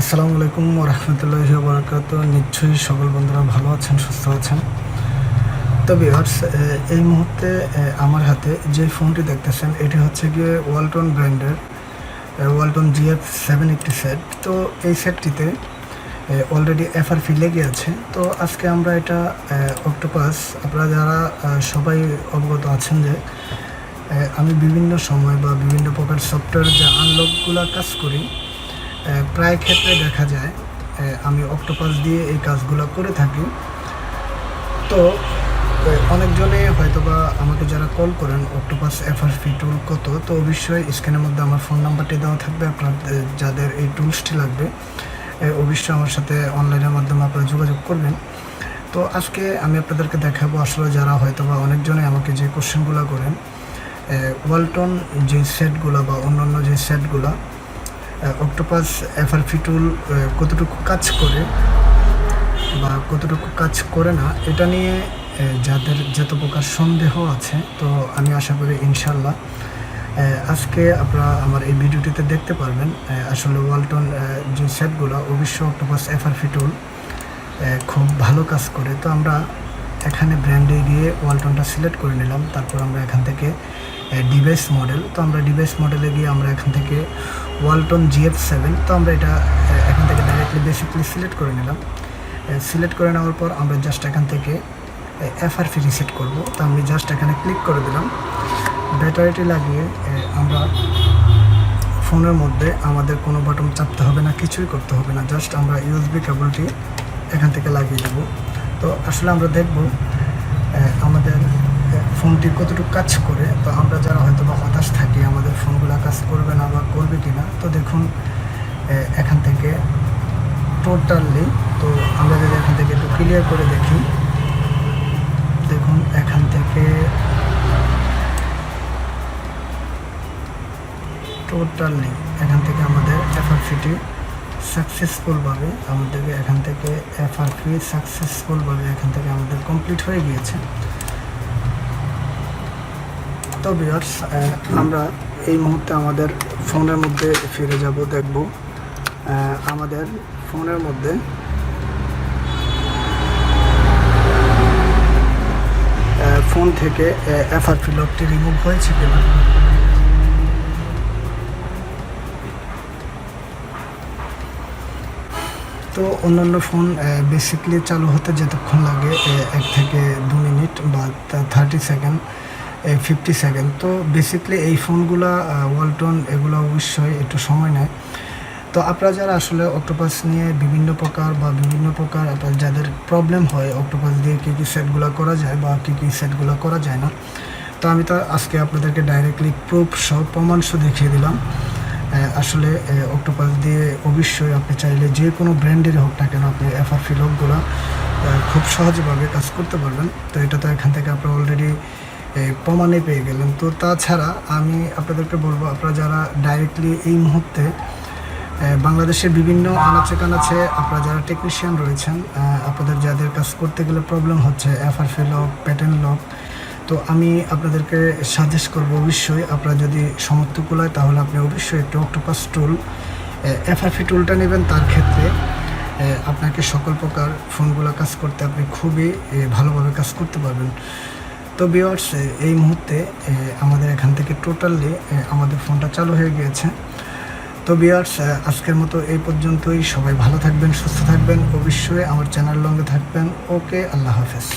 আসসালামু আলাইকুম রহমতুল্লাহ বরকাত নিশ্চয়ই সকল বন্ধুরা ভালো আছেন, সুস্থ আছেন। তো ভিউয়ার্স এই মুহূর্তে আমার হাতে যে ফোনটি দেখতেছেন, এটি হচ্ছে গিয়ে ওয়ালটন ব্র্যান্ডের ওয়ালটন জিএফ সেভেন একটি সেট তো এই সেটটিতে অলরেডি এফআরপি লেগে আছে। তো আজকে আমরা এটা অক্টোপাস আপনারা যারা সবাই অবগত আছেন যে আমি বিভিন্ন সময় বা বিভিন্ন প্রকার সফটওয়্যার যে আনলকগুলো কাজ করি প্রায় ক্ষেত্রে দেখা যায় আমি অক্টোপাস দিয়ে এই কাজগুলো করে থাকি। তো অনেকজনে হয়তোবা আমাকে যারা কল করেন অক্টোপাস এফআরপি টুল কত, তো অবশ্যই স্ক্রিনের মধ্যে আমার ফোন নাম্বারটি দেওয়া থাকবে, আপনার যাদের এই টুলসটি লাগবে অবশ্যই আমার সাথে অনলাইনের মাধ্যমে আপনারা যোগাযোগ করবেন। তো আজকে আমি আপনাদেরকে দেখাবো আসলে যারা হয়তোবা অনেকজনে আমাকে যে কোশ্চেনগুলো করেন ওয়ালটন যে সেটগুলো বা অন্যান্য যে সেটগুলো অক্টোপাস এফআরপি টুল কতটুকু কাজ করে বা কতটুকু কাজ করে না, এটা নিয়ে যাদের যত প্রকার সন্দেহ আছে, তো আমি আশা করি ইনশাল্লাহ আজকে আপনারা আমার এই ভিডিওটিতে দেখতে পারবেন আসলে ওয়ালটন যে সেটগুলো অবশ্য অক্টোপাস এফআরপি টুল খুব ভালো কাজ করে। তো আমরা এখানে ব্র্যান্ডে গিয়ে ওয়ালটনটা সিলেক্ট করে নিলাম। তারপর আমরা এখান থেকে ডিভাইস মডেল তো আমরা ডিভাইস মডেলে গিয়ে আমরা এখান থেকে ওয়ালটন জিএফ সেভেন তো আমরা এটা এখান থেকে ডাইরেক্টলি বেসিকলি সিলেক্ট করে নিলাম। সিলেক্ট করে নেওয়ার পর আমরা জাস্ট এখান থেকে এফআরপি রিসেট করব। তো আমি জাস্ট এখানে ক্লিক করে দিলাম। ব্যাটারিটি লাগিয়ে আমরা ফোনের মধ্যে আমাদের কোনো বাটন চাপতে হবে না, কিছুই করতে হবে না। জাস্ট আমরা ইউএসবি কেবলটি এখান থেকে লাগিয়ে দেব। তো আসলে আমরা দেখব আমাদের ফোনটি কতটুকু কাজ করে। তো আমরা যারা হয়তো বা হতাশ থাকি, আমাদের ফোনগুলো কাজ করবে না বা করবে কি না তো দেখুন এখান থেকে টোটালি, তো আমরা যদি এখান থেকে একটু ক্লিয়ার করে দেখি, দেখুন, এখান থেকে টোটালি, এখান থেকে আমাদের এফআরপিটি সাকসেসফুলভাবে আমাদেরকে এখান থেকে এফআরপি সাকসেসফুলভাবে এখান থেকে আমাদের কমপ্লিট হয়ে গিয়েছে। তো বিয়ার্স আমরা এই মুহূর্তে আমাদের ফোনের মধ্যে ফিরে যাব, দেখব আমাদের ফোনের মধ্যে ফোন থেকে এফআরপি লকটি রিমুভ হয়েছে কিনা। তো অন্যান্য ফোন বেসিকলি চালু হতে যতক্ষণ লাগে এক থেকে দু মিনিট বা থার্টি সেকেন্ড ফিফটি সেকেন্ড তো বেসিকলি এই ফোনগুলা ওয়ালটন এগুলো অবশ্যই একটু সময় নেয়। তো আপনারা যারা আসলে অক্টোপাস নিয়ে বিভিন্ন প্রকার বা বিভিন্ন প্রকার যাদের প্রবলেম হয় অক্টোপাস দিয়ে কী কী সেটগুলো করা যায় বা কী কী সেটগুলো করা যায় না, তো আমি তো আজকে আপনাদেরকে ডাইরেক্টলি প্রুফ সহ প্রমাণ সহ দেখিয়ে দিলাম। আসলে অক্টোপাস দিয়ে অবশ্যই আপনি চাইলে যে কোনো ব্র্যান্ডের হোক না কেন আপনি এফআরপি লোকগুলো খুব সহজভাবে কাজ করতে পারবেন। তো এটা তো এখান থেকে আপনারা অলরেডি প্রমাণে পেয়ে গেলেন। তো তাছাড়া আমি আপনাদেরকে বলব, আপনারা যারা ডাইরেক্টলি এই মুহূর্তে বাংলাদেশের বিভিন্ন আনাচে কানাচে আপনারা যারা টেকনিশিয়ান রয়েছেন আপনাদের যাদের কাজ করতে গেলে প্রবলেম হচ্ছে এফআরপি লক প্যাটার্ন লক তো আমি আপনাদেরকে সাজেস্ট করব অবশ্যই আপনারা যদি সমর্থ কুলায় তাহলে আপনি অবশ্যই একটু অক্টোপাস টুল এফআরপি টুলটা নেবেন। তার ক্ষেত্রে আপনাকে সকল প্রকার ফোনগুলো কাজ করতে আপনি খুবই ভালোভাবে কাজ করতে পারবেন। তো বিওয়ার্স এই মুহূর্তে আমাদের এখান থেকে টোটালি আমাদের ফোনটা চালু হয়ে গিয়েছে। তো বিয়ার্স আজকের মতো এই পর্যন্তই। সবাই ভালো থাকবেন, সুস্থ থাকবেন। অবশ্যই আমার চ্যানেল লঙ্গে থাকবেন। ওকে, আল্লাহ হাফেজ।